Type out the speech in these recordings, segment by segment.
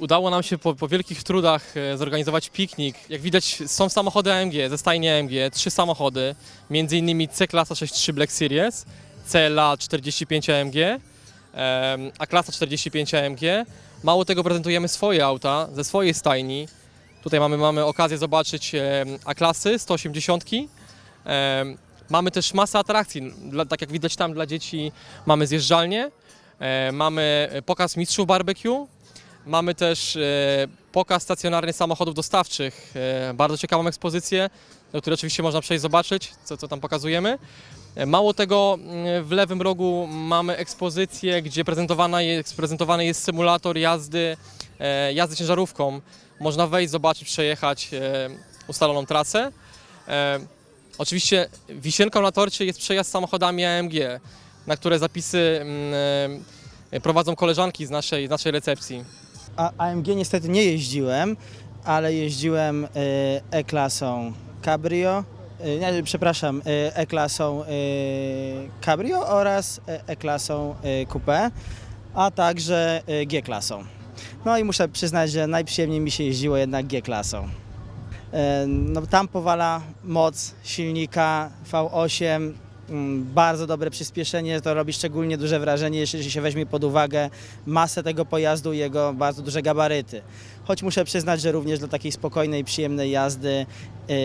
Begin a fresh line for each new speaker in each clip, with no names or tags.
Udało nam się po, po wielkich trudach e, zorganizować piknik. Jak widać są samochody AMG, ze stajni AMG, trzy samochody, między innymi C-klasa 6.3 Black Series, CLA 45 AMG, a klasa 45 AMG. Mało tego prezentujemy swoje auta ze swojej stajni. Tutaj mamy, mamy okazję zobaczyć A-klasy 180. Em, Mamy też masę atrakcji, tak jak widać tam dla dzieci mamy zjeżdżalnię, e, mamy pokaz mistrzów barbecue, mamy też e, pokaz stacjonarny samochodów dostawczych, e, bardzo ciekawą ekspozycję, do której oczywiście można przejść zobaczyć, co, co tam pokazujemy. E, Mało tego, mm, w lewym rogu mamy ekspozycję, gdzie prezentowana jest, prezentowany jest symulator jazdy, jazdy ciężarówką. Można wejść, zobaczyć, przejechać ustaloną trasę. Oczywiście wisienką na torcie jest przejazd samochodami AMG, na które zapisy mm, prowadzą koleżanki z naszej, z naszej recepcji.
AMG niestety nie jeździłem, ale jeździłem y, E-klasą Cabrio, y, nie, przepraszam, y, E-klasą Cabrio oraz E-klasą Coupe, a także G-klasą. No i muszę przyznać, że najprzyjemniej mi się jeździło jednak G-klasą. E, No, tam powala moc silnika V8, mm, bardzo dobre przyspieszenie, to robi szczególnie duże wrażenie, jeśli się weźmie pod uwagę masę tego pojazdu i jego bardzo duże gabaryty. Choć muszę przyznać, że również dla takiej spokojnej, przyjemnej jazdy yy,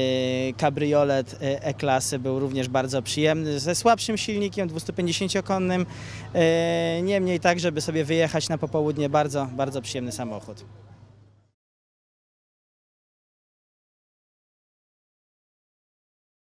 kabriolet yy, E-klasy był również bardzo przyjemny, ze słabszym silnikiem 250-konnym, yy, niemniej tak, żeby sobie wyjechać na popołudnie, bardzo, bardzo przyjemny samochód.